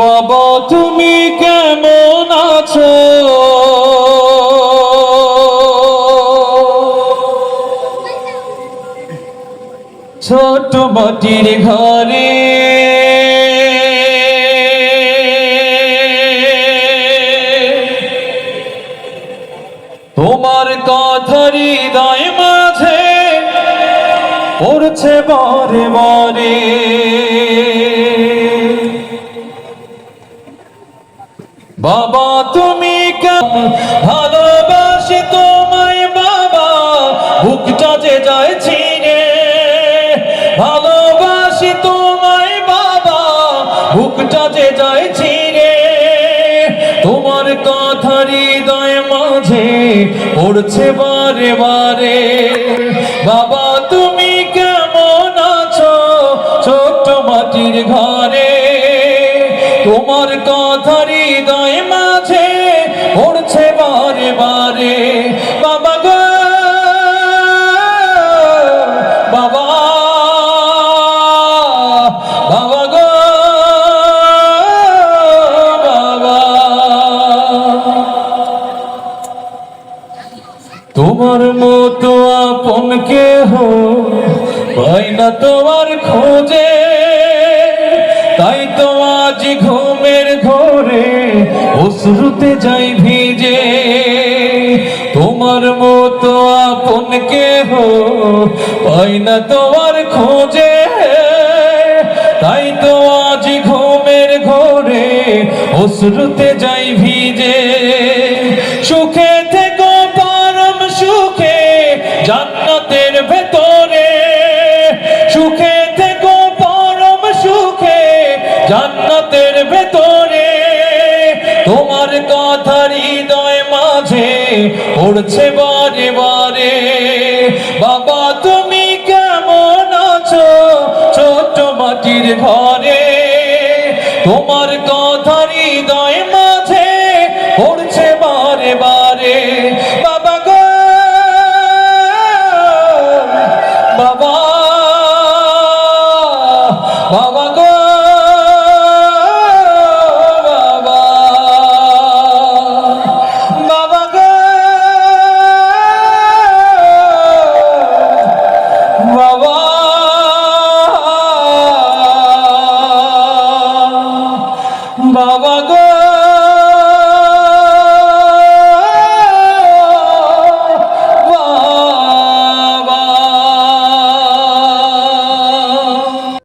বাবা তুমি কেমন আছো? ছোট মাটির ঘরে তোমার কথার হৃদয় মাঝে পড়ছে বারে বারে। ভালোবাসি তোমায় বাবা, বুকটা যে যায় ছিঁড়ে। ভালোবাসি তোমায় বাবা, বুকটা যে যায় ছিঁড়ে। তোমার কথা হৃদয় মাঝে পড়ছে বারে বারে। বাবা, তুমি কেমন আছো ছোট্ট মাটির ঘরে? তোমার কথা হৃদয় মাঝে পড়ছে বারে বারে। বাবা গো, বাবা বাবা গো, বাবা। তোমার মতো আপন কেহ পাই না তোমার খোঁজে। তাই তো আজ ঘরে অশ্রুতে যাই ভিজে, তোমার মতো আপন কেহ পাই না তোমার খোঁজে। তাই তো আজ ঘুমের ঘরে অশ্রুতে যাই ভিজে সুখে তোমার কথা হৃদয় মাঝে উড়ছে বারে বারে। বাবা, তুমি কেমন আছো ছোট মাটির ঘরে? তোমার কথা হৃদয়